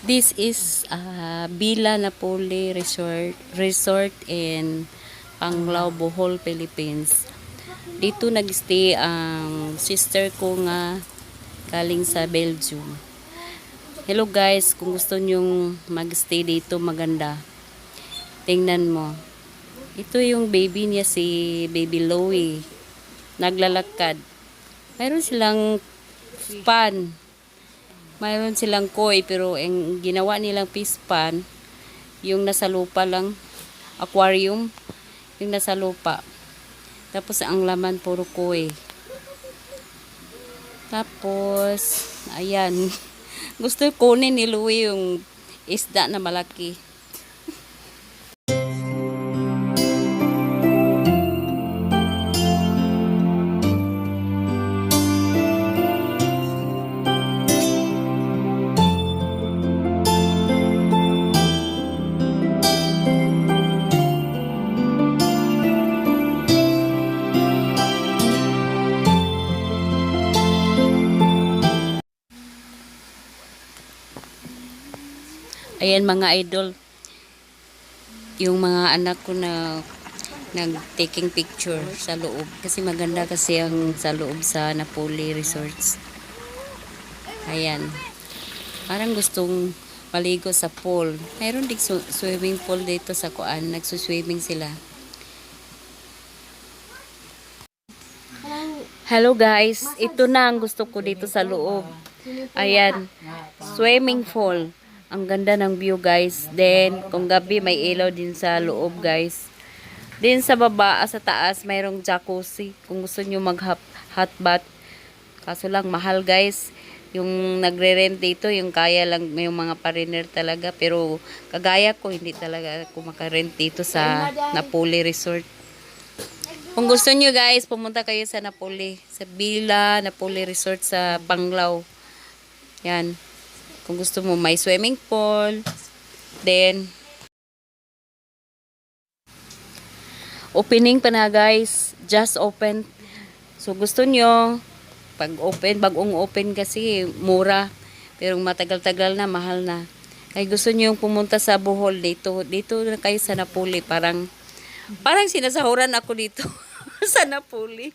This is uh, Bila Napoli Resort, Resort in Panglao, Bohol, Philippines. Dito nagstay ang sister ko nga galing sa Belgium. Hello guys, kung gusto nyong magstay dito maganda. Tingnan mo. Ito yung baby niya si Baby Loie. Naglalakad. Mayroon silang pan. Mayroon silang koi pero ang ginawa nilang fish pan yung nasa lupa lang aquarium yung nasa lupa. Tapos ang laman puro koi. Tapos ayan. Gusto kunin ni Louie yung isda na malaki. Ayan mga idol. Yung mga anak ko na nag-taking picture sa loob. Kasi maganda kasi ang sa loob sa Napoli Resorts. Ayan. Parang gustong maligo sa pool. Mayroon din su- swimming pool dito sa Kuan. Nagsuswimming sila. Hello guys, ito na ang gusto ko dito sa loob. Ayan, swimming pool. Ang ganda ng view guys. Then, kung gabi may ilaw din sa loob guys. Then sa baba, ah, sa taas, mayroong jacuzzi. Kung gusto nyo mag hot bath. Kaso lang, mahal guys. Yung nagre-rent dito, yung kaya lang, yung mga pariner talaga. Pero kagaya ko, hindi talaga ako makarent dito sa Napoli Resort. Kung gusto nyo guys, pumunta kayo sa Napoli. Sa Bila, Napoli Resort sa Panglao. Yan. Kung gusto mo may swimming pool. Then, opening pa na guys. Just open. So gusto nyo, pag open, bagong open kasi mura. Pero matagal-tagal na, mahal na. Ay gusto nyo yung pumunta sa Bohol dito. Dito na kayo sa Napoli. Parang, parang sinasahuran ako dito sa Napoli.